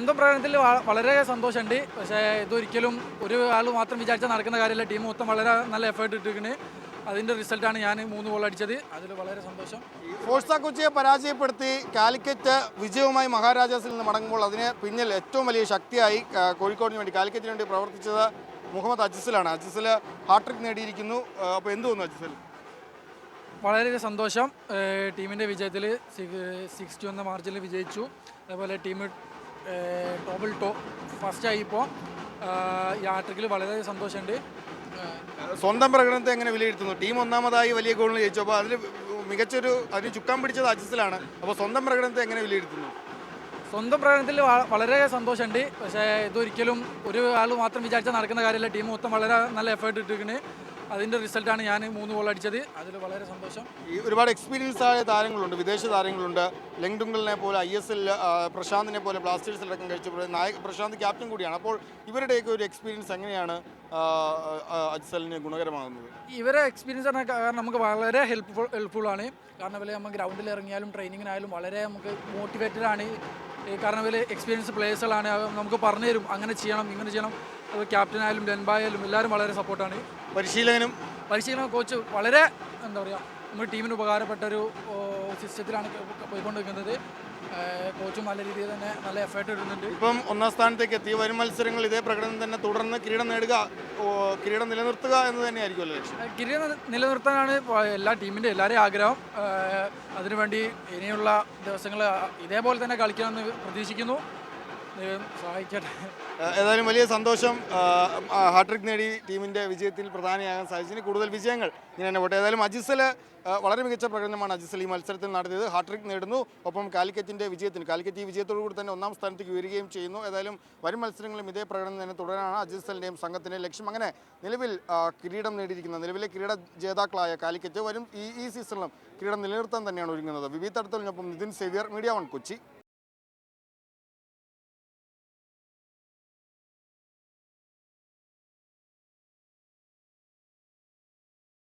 സ്വന്തം പ്രകടനത്തിൽ വളരെ സന്തോഷമുണ്ട്. പക്ഷേ ഇതൊരിക്കലും ഒരു ആൾ മാത്രം വിചാരിച്ചാൽ നടക്കുന്ന കാര്യമല്ല. ടീം മൊത്തം വളരെ നല്ല എഫേർട്ട് ഇട്ടിരിക്കുന്നത് അതിന്റെ റിസൾട്ടാണ് ഞാൻ മൂന്ന് ഗോൾ അടിച്ചത്. അതിൽ വളരെ സന്തോഷം. ഫോഴ്സ കൊച്ചിയെ പരാജയപ്പെടുത്തി കാലിക്കറ്റ് വിജയവുമായി മഹാരാജാസിൽ നിന്ന് മടങ്ങുമ്പോൾ അതിന് പിന്നിൽ ഏറ്റവും വലിയ ശക്തിയായി കോഴിക്കോടിന് വേണ്ടി കാലിക്കറ്റിന് വേണ്ടി പ്രവർത്തിച്ചത് മുഹമ്മദ് അജിസിലാണ്. അജിസിൽ ഹാട്രിക് നേടിയിരിക്കുന്നു. അപ്പോൾ എന്ത് തോന്നുന്നു അജിസിൽ? വളരെ സന്തോഷം. ടീമിന്റെ വിജയത്തിൽ സിക്സ്റ്റി ഒന്ന് മാർജിനിൽ വിജയിച്ചു. അതേപോലെ ടീം ടോബിൾ ടോ ഫസ്റ്റായി ഇപ്പോൾ ആട്രിക്കിൽ വളരെ സന്തോഷമുണ്ട് സ്വന്തം പ്രകടനത്തെ എങ്ങനെ വിലയിരുത്തുന്നു? ടീം ഒന്നാമതായി വലിയ ഗോളിന് ജയിച്ചു. അപ്പോൾ അതിൽ മികച്ചൊരു അതിന് ചുക്കാൻ പിടിച്ചത് അജിസിലാണ് അപ്പോൾ സ്വന്തം പ്രകടനത്തെ എങ്ങനെ വിലയിരുത്തുന്നു? സ്വന്തം പ്രകടനത്തിൽ വളരെ സന്തോഷമുണ്ട് പക്ഷേ ഇതൊരിക്കലും ഒരു ആൾ മാത്രം വിചാരിച്ചാൽ നടക്കുന്ന കാര്യമല്ല ടീം മൊത്തം വളരെ നല്ല എഫേർട്ട് ഇട്ടിരിക്കുന്നത് അതിന്റെ റിസൾട്ടാണ് ഞാൻ മൂന്ന് ഗോൾ അടിച്ചത്. അതിൽ വളരെ സന്തോഷം. ഈ ഒരുപാട് എക്സ്പീരിയൻസ് ആയ താരങ്ങളുണ്ട് വിദേശ താരങ്ങളുണ്ട്. ലെങ്ഡുങ്കലിനെ പോലെ ഐ എസ് എൽ പ്രശാന്തിനെ പോലെ ബ്ലാസ്റ്റേഴ്സിലടക്കം കഴിച്ച നായക് പ്രശാന്ത് ക്യാപ്റ്റൻ കൂടിയാണ്. അപ്പോൾ ഇവരുടെയൊക്കെ ഒരു എക്സ്പീരിയൻസ് എങ്ങനെയാണ് അജ്സലിന് ഗുണകരമാകുന്നത്? ഇവരെ എക്സ്പീരിയൻസ് പറഞ്ഞാൽ കാരണം നമുക്ക് വളരെ ഹെൽപ്ഫുൾ ഹെൽപ്ഫുൾ ആണ്. കാരണം ഇവരെ നമ്മൾ ഗ്രൗണ്ടിൽ ഇറങ്ങിയാലും ട്രെയിനിങ്ങിനായാലും വളരെ നമുക്ക് മോട്ടിവേറ്റഡ് ആണ്. കാരണം ഇവർ എക്സ്പീരിയൻസ് പ്ലേയേഴ്സുകളാണ് നമുക്ക് പറഞ്ഞു തരും അങ്ങനെ ചെയ്യണം ഇങ്ങനെ ചെയ്യണം. ക്യാപ്റ്റനായാലും ഡെൻബായാലും എല്ലാവരും വളരെ സപ്പോർട്ടാണ് പരിശീലകനും? പരിശീലന കോച്ച് വളരെ എന്താ പറയുക നമ്മുടെ ടീമിന് ഉപകാരപ്പെട്ട ഒരു സിസ്റ്റത്തിലാണ് പോയിക്കൊണ്ടിരിക്കുന്നത്. കോച്ചും നല്ല രീതിയിൽ തന്നെ നല്ല എഫേർട്ട് ഇടുന്നുണ്ട്. ഇപ്പം ഒന്നാം സ്ഥാനത്തേക്ക് എത്തി. വരും മത്സരങ്ങൾ ഇതേ പ്രകടനം തന്നെ തുടർന്ന് കിരീടം നേടുക കിരീടം നിലനിർത്തുക എന്ന് തന്നെയായിരിക്കുമല്ലോ ലക്ഷ്യം? കിരീടം നിലനിർത്താനാണ് എല്ലാ ടീമിന്റെ എല്ലാവരെയും ആഗ്രഹം. അതിനുവേണ്ടി ഇനിയുള്ള ദിവസങ്ങൾ ഇതേപോലെ തന്നെ കളിക്കണമെന്ന് പ്രതീക്ഷിക്കുന്നു. ദൈവം സഹായിക്കട്ടെ. ഏതായാലും വലിയ സന്തോഷം. ഹാട്രിക് നേടി ടീമിന്റെ വിജയത്തിൽ പ്രധാനിയാകാൻ സാധിച്ചതിന് കൂടുതൽ വിജയങ്ങൾ ഇങ്ങനെ തന്നെ പോട്ടെ. ഏതായാലും അജിസൽ വളരെ മികച്ച പ്രകടനമാണ് അജിസൽ ഈ മത്സരത്തിൽ നടത്തിയത്. ഹാട്രിക് നേടുന്നു. ഒപ്പം കാലിക്കറ്റിന്റെ വിജയത്തിന് കാലിക്കറ്റ് ഈ വിജയത്തോടു കൂടി തന്നെ ഒന്നാം സ്ഥാനത്തേക്ക് ഉയരുകയും ചെയ്യുന്നു. ഏതായാലും വരും മത്സരങ്ങളിലും ഇതേ പ്രകടനം തന്നെ തുടരാനാണ് അജിസലിന്റെയും സംഘത്തിന്റെയും ലക്ഷ്യം. അങ്ങനെ നിലവിൽ കിരീടം നേടിയിരിക്കുന്ന നിലവിലെ കിരീട ജേതാക്കളായ കാലിക്കറ്റ് വരും ഈ ഈ സീസണിലും കിരീടം നിലനിർത്താൻ തന്നെയാണ് ഒരുങ്ങുന്നത്. വിവി തടത്തലിനൊപ്പം Nithin Xavier media one Kochi.